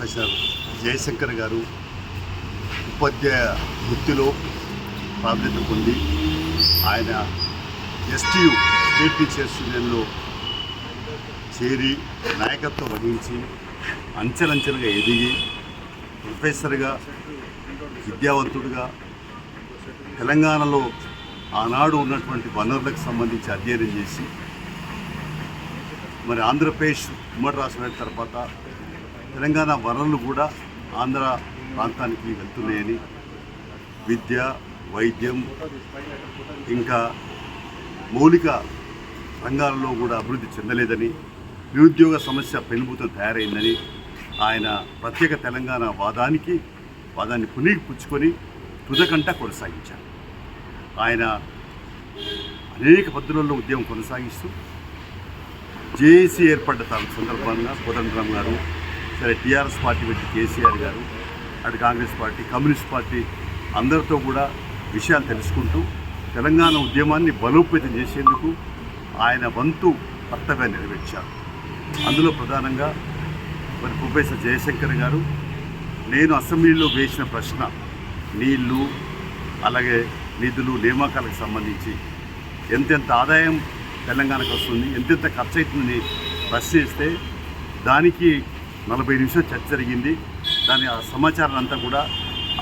Professor Jayashankar గారు ఉపాధ్యాయ వృత్తిలో ప్రాధాన్యత పొంది ఆయన ఎస్టీయు స్టేట్ టీచర్స్ యూనియన్లో చేరి నాయకత్వం వహించి అంచెలంచెలుగా ఎదిగి ప్రొఫెసర్గా విద్యావంతుడిగా తెలంగాణలో ఆనాడు ఉన్నటువంటి వనరులకు సంబంధించి అధ్యయనం చేసి మరి ఆంధ్రప్రదేశ్ ఉమ్మడి రాష్ట్రం తర్వాత తెలంగాణ వనరులు కూడా ఆంధ్ర ప్రాంతానికి వెళ్తున్నాయని విద్య వైద్యం ఇంకా మౌలిక రంగాలలో కూడా అభివృద్ధి చెందలేదని నిరుద్యోగ సమస్య పెనుభూతం తయారైందని ఆయన ప్రత్యేక తెలంగాణ వాదానికి వాదాన్ని పునీపుచ్చుకొని తుదకంట కొనసాగించారు. ఆయన అనేక పద్ధతులలో ఉద్యమం కొనసాగిస్తూ జేఏసీ ఏర్పడ్డ తన సందర్భంగా కోదండరామ్ గారు సరే టీఆర్ఎస్ పార్టీ పెట్టి కేసీఆర్ గారు అటు కాంగ్రెస్ పార్టీ కమ్యూనిస్ట్ పార్టీ అందరితో కూడా విషయాలు తెలుసుకుంటూ తెలంగాణ ఉద్యమాన్ని బలోపేతం చేసేందుకు ఆయన వంతు కర్తవ్యాన్ని నెరవేర్చారు. అందులో ప్రధానంగా మరి ప్రొఫెసర్ జయశంకర్ గారు నేను అసెంబ్లీలో వేసిన ప్రశ్న నీళ్ళు అలాగే నిధులు నియామకాలకు సంబంధించి ఎంతెంత ఆదాయం తెలంగాణకు వస్తుంది ఎంతెంత ఖర్చు అవుతుందని ప్రశ్నిస్తే దానికి నలభై నిమిషాలు చర్చ జరిగింది. దాని ఆ సమాచారం అంతా కూడా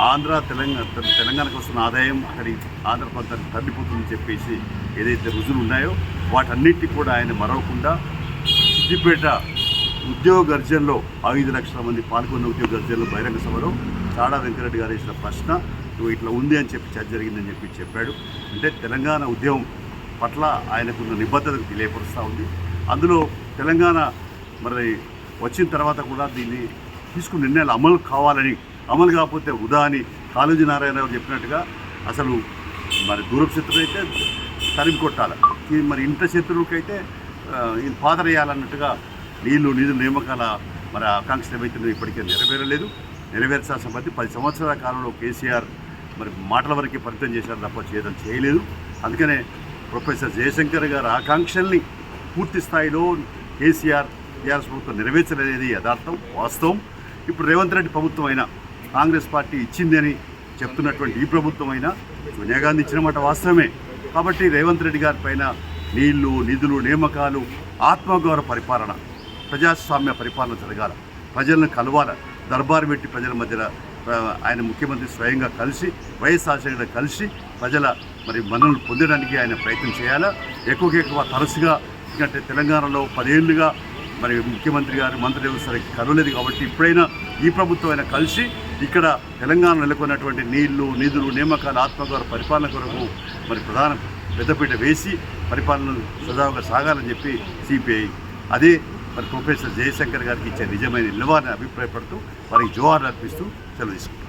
ఆంధ్ర తెలంగాణ తెలంగాణకు వస్తున్న ఆదాయం అక్కడి ఆంధ్ర ప్రాంతానికి తరలిపోతుందని చెప్పేసి ఏదైతే రుజువులు ఉన్నాయో వాటన్నిటికీ కూడా ఆయన మరవకుండా సిద్దిపేట ఉద్యోగ గర్జనలో ఐదు లక్షల మంది పాల్గొన్న ఉద్యోగ గర్జనలో బహిరంగ సభలో చాడా వెంకరెడ్డి గారు వేసిన ప్రశ్న "నువ్వు ఇట్లా ఉంది అని చెప్పి చర్చ జరిగిందని చెప్పి చెప్పాడు. అంటే తెలంగాణ ఉద్యమం పట్ల ఆయనకున్న నిబద్ధతకు తెలియపరుస్తూ ఉంది. అందులో తెలంగాణ మరి వచ్చిన తర్వాత కూడా దీన్ని తీసుకున్న నిర్ణయాలు అమలు కావాలని అమలు కాకపోతే వృధా అని కాళోజీ నారాయణరావు చెప్పినట్టుగా అసలు మరి దూరపు శత్రువు అయితే తరిమి కొట్టాలి. మరి ఇంట శత్రువుకైతే పాతరేయాలన్నట్టుగా నీళ్ళు నిధులు నియామకాల మరి ఆకాంక్షలు ఏవైతే ఇప్పటికే నెరవేరలేదు. నెరవేర్చాల్సిన బట్టి పది సంవత్సరాల కాలంలో కేసీఆర్ మరి మాటల వరకే పరిచయం చేశారు తప్ప చేయడం చేయలేదు. అందుకనే ప్రొఫెసర్ జయశంకర్ గారి ఆకాంక్షల్ని పూర్తి స్థాయిలో కేసీఆర్ టీఆర్ఎస్ ప్రభుత్వం నెరవేర్చలేది యథార్థం వాస్తవం. ఇప్పుడు రేవంత్ రెడ్డి ప్రభుత్వం అయినా కాంగ్రెస్ పార్టీ ఇచ్చిందని చెప్తున్నటువంటి ఈ ప్రభుత్వం అయినా సోనియా గాంధీ ఇచ్చిన మాట వాస్తవమే. కాబట్టి రేవంత్ రెడ్డి గారి పైన నీళ్ళు నిధులు నియామకాలు ఆత్మగౌరవ పరిపాలన ప్రజాస్వామ్య పరిపాలన జరగాల. ప్రజలను కలవాల. దర్బారు పెట్టి ప్రజల మధ్యన ఆయన ముఖ్యమంత్రి స్వయంగా కలిసి వైఎస్ గారు కలిసి ప్రజల మరి మనల్ని పొందడానికి ఆయన ప్రయత్నం చేయాలా? ఎక్కువగా ఎక్కువ తరచుగా ఎందుకంటే తెలంగాణలో పదేళ్ళుగా మరి ముఖ్యమంత్రి గారు మంత్రులు సరిగ్గా కలవలేదు కాబట్టి ఇప్పుడైనా ఈ ప్రభుత్వం అయినా కలిసి ఇక్కడ తెలంగాణ నెలకొన్నటువంటి నీళ్ళు నిధులు నియామకాలు ఆత్మగౌరవ పరిపాలన కొరకు మరి ప్రధాన పెద్దపీట వేసి పరిపాలన సజావుగా సాగాలని చెప్పి సిపిఐ అదే మరి ప్రొఫెసర్ జయశంకర్ గారికి ఇచ్చే నిజమైన నిలవాలని అభిప్రాయపడుతూ వారికి జోహార్లు అర్పిస్తూ సెలవు తీసుకుంటాం